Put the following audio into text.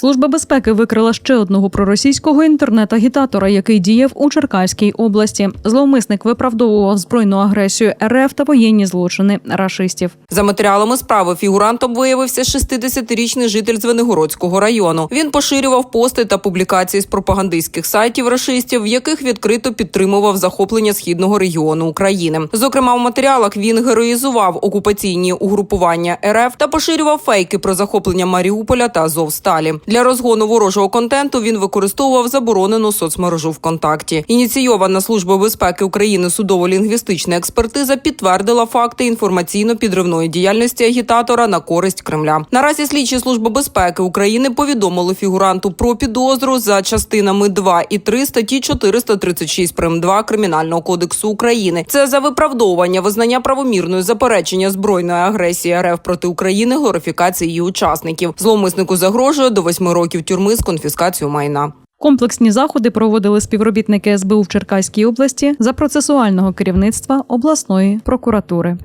Служба безпеки викрила ще одного проросійського інтернет-агітатора, який діяв у Черкаській області. Зловмисник виправдовував збройну агресію РФ та воєнні злочини рашистів. За матеріалами справи фігурантом виявився 60-річний житель Звенигородського району. Він поширював пости та публікації з пропагандистських сайтів рашистів, в яких відкрито підтримував захоплення східного регіону України. Зокрема, в матеріалах він героїзував окупаційні угрупування РФ та поширював фейки про захоплення Маріуполя та Азовсталі. Для розгону ворожого контенту він використовував заборонену соцмережу ВКонтакті. Ініційована служба безпеки України судово-лінгвістична експертиза підтвердила факти інформаційно-підривної діяльності агітатора на користь Кремля. Наразі слідчі служби безпеки України повідомили фігуранту про підозру за частинами 2 і 3 статті 436 прим. 2 кримінального кодексу України. Це за виправдовування визнання правомірної заперечення збройної агресії РФ проти України, глорифікації її учасників. Зловмиснику загрожує до 8 років тюрми з конфіскацією майна. Комплексні заходи проводили співробітники СБУ в Черкаській області за процесуального керівництва обласної прокуратури.